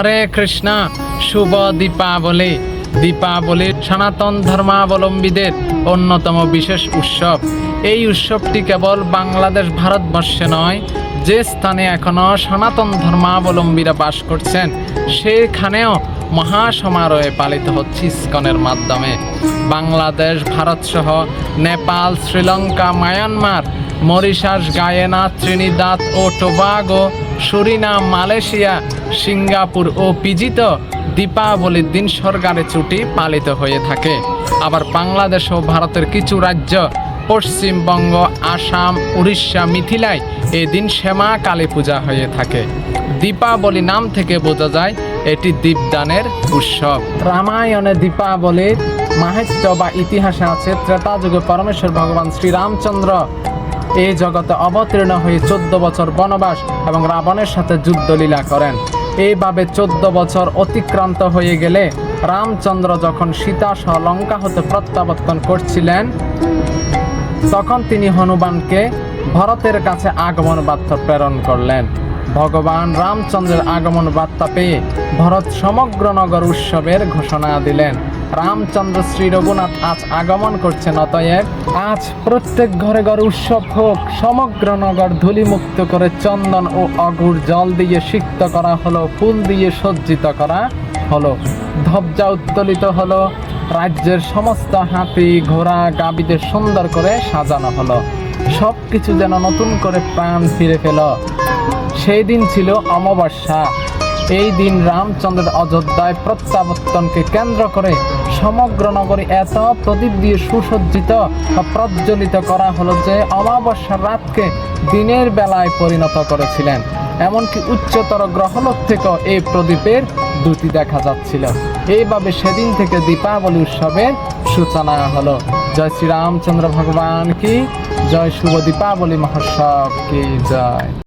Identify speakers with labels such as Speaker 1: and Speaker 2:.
Speaker 1: হরে কৃষ্ণ, শুভ দীপাবলি। দীপাবলি সনাতন ধর্মাবলম্বীদের অন্যতম বিশেষ উৎসব। এই উৎসবটি কেবল বাংলাদেশ, ভারতবর্ষে নয়, যে স্থানে এখনও সনাতন ধর্মাবলম্বীরা বাস করছেন, সেখানেও মহাসমারোহে পালিত হচ্ছে ইস্কনের মাধ্যমে। Bangladesh ভারতসহ Nepal, Sri Lanka, Myanmar, Mauritius, Guyana, Trinidad ও টোবাগো সুরিনাম মালয়েশিয়া, সিঙ্গাপুর ও পিজিত দীপাবলির দিন সরকারি ছুটি পালিত হয়ে থাকে। আবার বাংলাদেশ ও ভারতের কিছু রাজ্য, পশ্চিমবঙ্গ, আসাম, উড়িষ্যা মিথিলায় এই দিন শ্যামা কালী পূজা হয়ে থাকে। দীপাবলি নাম থেকে বোঝা যায়, এটি দীপদানের উৎসব। রামায়ণে দীপাবলির মাহাত্য বা ইতিহাসে আছে ত্রেতা যুগে পরমেশ্বর ভগবান শ্রীরামচন্দ্র এই জগতে অবতীর্ণ হয়ে চোদ্দ বছর বনবাস এবং রাবণের সাথে যুদ্ধ লীলা করেন। এইভাবে চোদ্দ বছর অতিক্রান্ত হয়ে গেলে রামচন্দ্র যখন সীতা সহ লঙ্কা হতে প্রত্যাবর্তন করছিলেন, তখন তিনি হনুমানকে ভরতের কাছে আগমন বার্তা প্রেরণ করলেন। ভগবান রামচন্দ্রের আগমন বার্তা পেয়ে ভরত সমগ্র নগর উৎসবের ঘোষণা দিলেন। রামচন্দ্র শ্রী রঘুনাথ আজ আগমন করছেন। অতএব আজ প্রত্যেক ঘরে ঘরে উৎসব হোক, সমগ্র নগর ধুলিমুক্ত করে চন্দন ও অগুর জল দিয়ে সিক্ত করা হলো, ফুল দিয়ে সজ্জিত করা হলো। ধবজা উত্তোলিত হলো, রাজ্যের সমস্ত হাতি, ঘোড়া গাবিদের সুন্দর করে সাজানো হলো। সব কিছু যেন নতুন করে প্রাণ ফিরে পেল। সেই দিন ছিল অমাবস্যা। এই দিন রামচন্দ্রের অযোধ্যায় প্রত্যাবর্তনকে কেন্দ্র করে সমগ্র নগরী এত প্রদীপ দিয়ে সুসজ্জিত প্রজ্বলিত করা হলো যে অমাবস্যার রাতকে দিনের বেলায় পরিণত করেছিলেন। এমনকি উচ্চতর গ্রহলোক থেকেও এই প্রদীপের দ্যুতি দেখা যাচ্ছিল। এইভাবে সেদিন থেকে দীপাবলি উৎসবের সূচনা হলো। জয় শ্রী রামচন্দ্র ভগবান কি? জয় শুভ দীপাবলি মহোৎসব কি? জয়।